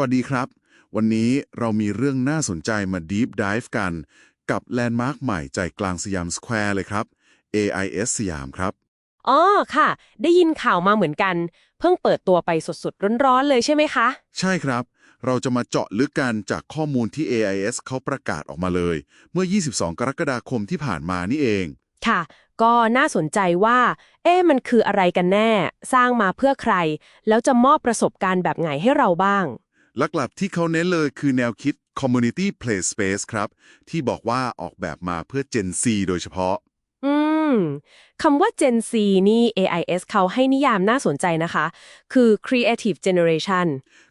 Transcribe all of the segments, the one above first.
วัสดีครับ วันนี้เรามีเรื่องน่าสนใจมา Deep Dive กัน กับแลนด์มาร์คใหม่ใจกลางสยามสแควร์เลยครับ AIS สยามครับ อ๋อค่ะ ได้ยินข่าวมาเหมือนกัน เพิ่งเปิดตัวไปสดๆ ร้อนๆ เลยใช่ไหมคะ ใช่ครับ เราจะมาเจาะลึกกันจากข้อมูลที่ AIS เขาประกาศออกมาเลย เมื่อ 22 กรกฎาคมที่ผ่านมานี่เอง ค่ะ ก็น่าสนใจว่า เอ๊ะมันคืออะไรกันแน่ สร้างมาเพื่อใคร แล้วจะมอบประสบการณ์แบบไหนให้เราบ้าง หลักๆที่เขาเน้นเลยคือแนวคิด Community Play Space ครับ ที่บอกว่าออกแบบมาเพื่อ Gen Z โดยเฉพาะ อืมคำว่า Gen Z นี่ AIS เขาให้นิยามน่าสนใจนะคะ คือ Creative Generation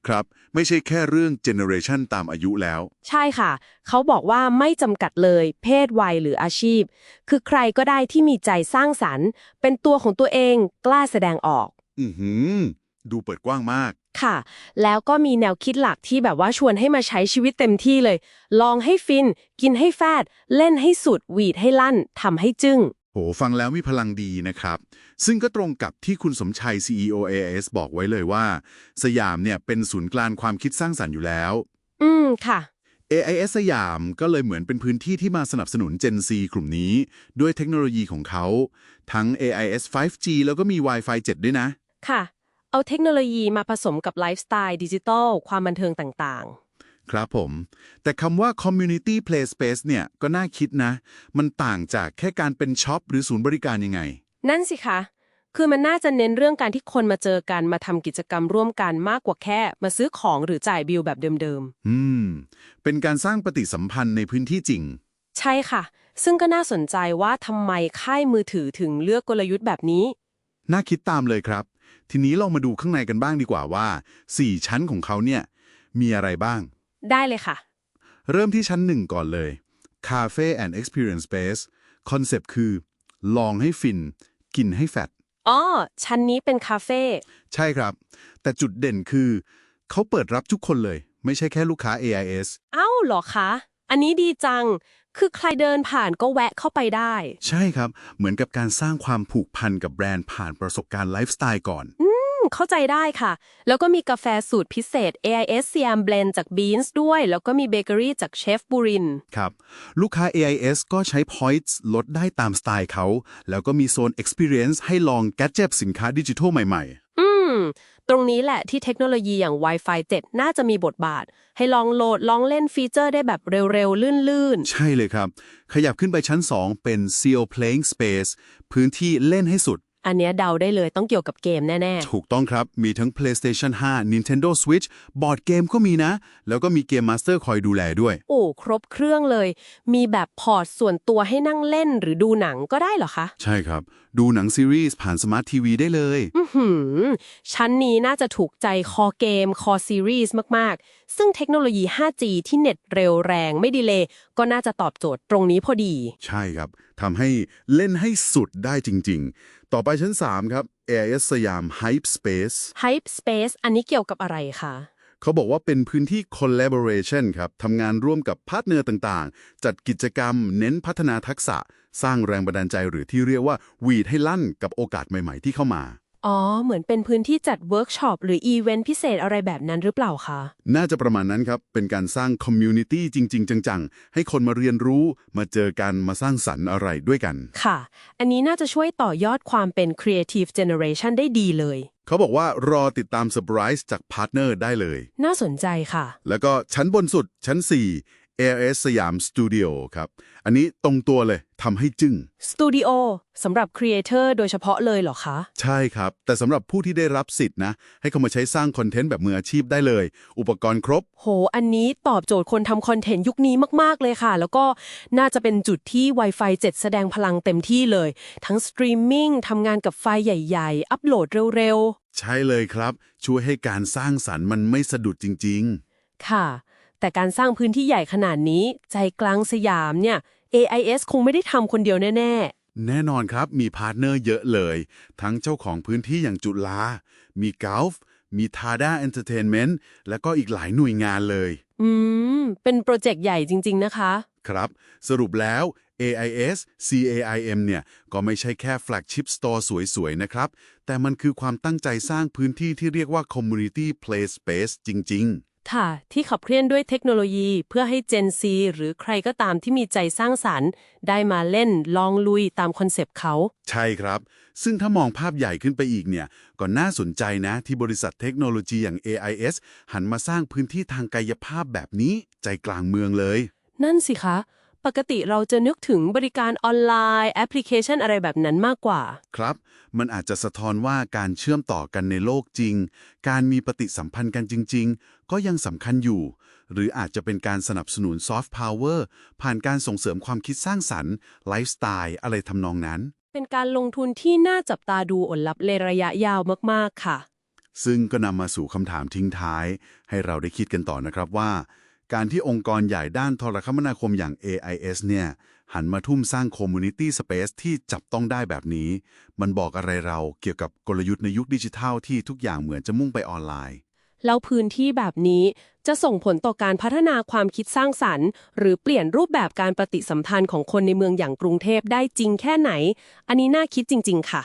ครับ ไม่ใช่แค่เรื่อง Generation ตามอายุแล้ว ใช่ค่ะ เขาบอกว่าไม่จำกัดเลย เพศวัยหรืออาชีพ คือใครก็ได้ที่มีใจสร้างสรรค์ เป็นตัวของตัวเองกล้าแสดงออก อือหือ ดูเปิดกว้างมาก ค่ะ แล้วก็มีแนวคิดหลักที่แบบว่าชวนให้มาใช้ชีวิตเต็มที่เลย ลองให้ฟิน กินให้แฟด เล่นให้สุด หวีดให้ลั่นทำให้จึง้ง โห ฟังแล้วมีพลังดีนะครับ ซึ่งก็ตรงกับที่คุณสมชัย CEO AIS บอกไว้เลยว่า สยามเนี่ยเป็นศูนย์กลางความคิดสร้างสรรค์อยู่แล้ว อืมค่ะ AIS สยามก็เลยเหมือนเป็นพื้นที่ที่มาสนับสนุน Gen Z กลุ่มนี้ ด้วยเทคโนโลยีของเขา ทั้ง AIS 5G แล้วก็มี Wi-Fi 7 ด้วยนะ ค่ะ เอาเทคโนโลยีมาผสมกับไลฟ์สไตล์ดิจิทัลความบันเทิงต่างครับผม แต่คำว่า Community Play Space เนี่ย ก็น่าคิดนะ มันต่างจากแค่การเป็นช็อปหรือศูนย์บริการยังไงๆนั่นสิคะ คือมันน่าจะเน้นเรื่องการที่คนมาเจอกันมาทำกิจกรรมร่วมกันมากกว่าแค่ มาซื้อของหรือจ่ายบิลแบบเดิมอืม เป็นการสร้างปฏิสัมพันธ์ในพื้นที่จริงๆใช่ค่ะ ซึ่งก็น่าสนใจว่าทำไมค่ายมือถือถึงเลือกกลยุทธ์แบบนี้ น่าคิดตามเลยครับ ทีนี้ลองมาดูข้างในกันบ้างดีกว่าว่า 4 ชั้นของเขาเนี่ยมีอะไรบ้าง ได้เลยค่ะ เริ่มที่ชั้นหนึ่งก่อนเลย Cafe and Experience Space คอนเซปต์คือ ลองให้ฟิน กินให้แฟตอ๋อ ชั้นนี้เป็นคาเฟ่ ใช่ครับ แต่จุดเด่นคือ เขาเปิดรับทุกคนเลย ไม่ใช่แค่ลูกค้า AIS เอ้าเหรอคะ อันนี้ดีจัง คือใครเดินผ่านก็แวะเข้าไปได้ ใช่ครับ เหมือนกับการสร้างความผูกพันกับแบรนด์ผ่านประสบการณ์ไลฟ์สไตล์ก่อน อืม เข้าใจได้ค่ะ แล้วก็มีกาแฟสูตรพิเศษ AIS Siam Blend จาก Beans ด้วย แล้วก็มีเบเกอรี่จากเชฟบุรินทร์ครับ ลูกค้า AIS ก็ใช้ points ลดได้ตามสไตล์เขา แล้วก็มีโซน experience ให้ลอง gadget สินค้าดิจิทัลใหม่อื ม ตรงนี้แหละที่เทคโนโลยีอย่าง Wi-Fi 7 น่าจะมีบทบาท ให้ลองโหลด ลองเล่นฟีเจอร์ได้แบบเร็ว ๆ ลื่น ๆ ใช่เลยครับ ขยับขึ้นไปชั้น 2 เป็น Seal Playing Space พื้นที่เล่นให้สุดๆอันเนี้ยเดาได้เลยต้องเกี่ยวกับเกมแน่ ถูกต้องครับ มีทั้ง PlayStation 5 Nintendo Switch บอร์ดเกมก็มีนะ แล้วก็มีเกมมาสเตอร์คอยดูแลด้วย ๆ โอ้ครบเครื่องเลย มีแบบพอร์ตส่วนตัวให้นั่งเล่นหรือดูหนังก็ได้เหรอคะ ใช่ครับ ดูหนังซีรีส์ผ่านสมาร์ททีวีได้เลยอื้อหือชั้นนี้น่าจะถูกใจคอเกม คอซีรีส์มาก ๆ ซึ่งเทคโนโลยี 5G ที่เน็ตเร็วแรงไม่ดีเลย์ก็น่าจะตอบโจทย์ตรงนี้พอดี ใช่ครับทำให้เล่นให้สุดได้จริง ๆ ต่อไปชั้น 3 ครับ AIS สยาม Hype Space Hype Space อันนี้เกี่ยวกับอะไรคะ เขาบอกว่าเป็นพื้นที่ collaboration ครับทำงานร่วมกับพาร์ทเนอร์ต่างๆ จัดกิจกรรม เน้นพัฒนาทักษะ สร้างแรงบันดาลใจหรือที่เรียกว่า วีดให้ลั่นกับโอกาสใหม่ ๆ ที่เข้ามา อ๋อ เหมือนเป็นพื้นที่จัดเวิร์กช็อปหรืออีเวนต์พิเศษอะไรแบบนั้นหรือเปล่าคะ น่าจะประมาณนั้นครับ เป็นการสร้าง community จริง ๆ จัง ๆ ให้คนมาเรียนรู้ มาเจอกัน มาสร้างสรรค์อะไรด้วยกัน ค่ะ อันนี้น่าจะช่วยต่อยอดความเป็น Creative Generation ได้ดีเลย เขาบอกว่ารอติดตามเซอร์ไพรส์จากพาร์ทเนอร์ได้เลย น่าสนใจค่ะ แล้วก็ชั้นบนสุดชั้น 4 AIS สยามสตูดิโอครับ อันนี้ตรงตัวเลยทำให้จึง้งสตูดิโอสำหรับครีเอเตอร์โดยเฉพาะเลยเหรอคะ ใช่ครับ แต่สำหรับผู้ที่ได้รับสิทธิ์นะ ให้เขามาใช้สร้างคอนเทนต์แบบมืออาชีพได้เลย อุปกรณ์ครบ โห อันนี้ตอบโจทย์คนทำคอนเทนต์ยุคนี้มาก ๆ เลยค่ะ แล้วก็น่าจะเป็นจุดที่ Wi-Fi 7 แสดงพลังเต็มที่เลย ทั้งสตรีมมิ่งทำงานกับไฟล์ใหญ่ ๆ อัปโหลดเร็วใช่เลยครับ ช่วยให้การสร้างสรรค์มันไม่สะดุดจริง ๆ ค่ะ แต่การสร้างพื้นที่ใหญ่ขนาดนี้ ใจกลางสยามเนี่ย AIS คงไม่ได้ทำคนเดียวแน่ ๆ แน่นอนครับ มีพาร์ทเนอร์เยอะเลย ทั้งเจ้าของพื้นที่อย่างจุฬามีกอล์ฟมีทาด้าเอนเตอร์เทนเมนต์และก็อีกหลายหน่วยงานเลยๆอืม เป็นโปรเจกต์ใหญ่จริง ๆ นะคะ ครับ สรุปแล้ว AIS CAIM เนี่ย ก็ไม่ใช่แค่แฟลกชิพสตอร์สวย ๆ นะครับ แต่มันคือความตั้งใจสร้างพื้นที่ที่เรียกว่า Community Play Space จริง ค่ะที่ขับเคลื่อนด้วยเทคโนโลยีเพื่อให้ Gen Z หรือใครก็ตามที่มีใจสร้างสรรค์ ได้มาเล่นลองลุยตามคอนเซปต์เขา ใช่ครับ ซึ่งถ้ามองภาพใหญ่ขึ้นไปอีกเนี่ย ก็น่าสนใจนะที่บริษัทเทคโนโลยีอย่าง AIS หันมาสร้างพื้นที่ทางกายภาพแบบนี้ใจกลางเมืองเลย นั่นสิคะ ปกติเราจะนึกถึงบริการออนไลน์แอปพลิเคชันอะไรแบบนั้นมากกว่า ครับ มันอาจจะสะท้อนว่าการเชื่อมต่อกันในโลกจริง การมีปฏิสัมพันธ์กันจริง ๆ ก็ยังสำคัญอยู่ หรืออาจจะเป็นการสนับสนุนซอฟต์พาวเวอร์ผ่านการส่งเสริมความคิดสร้างสรรค์ไลฟ์สไตล์อะไรทำนองนั้น เป็นการลงทุนที่น่าจับตาดูอดลับในระยะยาวมากๆค่ะ ซึ่งก็นำมาสู่คำถามทิ้งท้าย ให้เราได้คิดกันต่อนะครับว่า การที่องค์กรใหญ่ด้านโทรคมนาคมอย่าง AIS เนี่ยหันมาทุ่มสร้าง Community Space ที่จับต้องได้แบบนี้ มันบอกอะไรเราเกี่ยวกับกลยุทธ์ในยุคดิจิทัลที่ทุกอย่างเหมือนจะมุ่งไปออนไลน์ แล้วพื้นที่แบบนี้จะส่งผลต่อการพัฒนาความคิดสร้างสรรค์ หรือเปลี่ยนรูปแบบการปฏิสัมพันธ์ของคนในเมืองอย่างกรุงเทพได้จริงแค่ไหน อันนี้น่าคิดจริง ๆ ค่ะ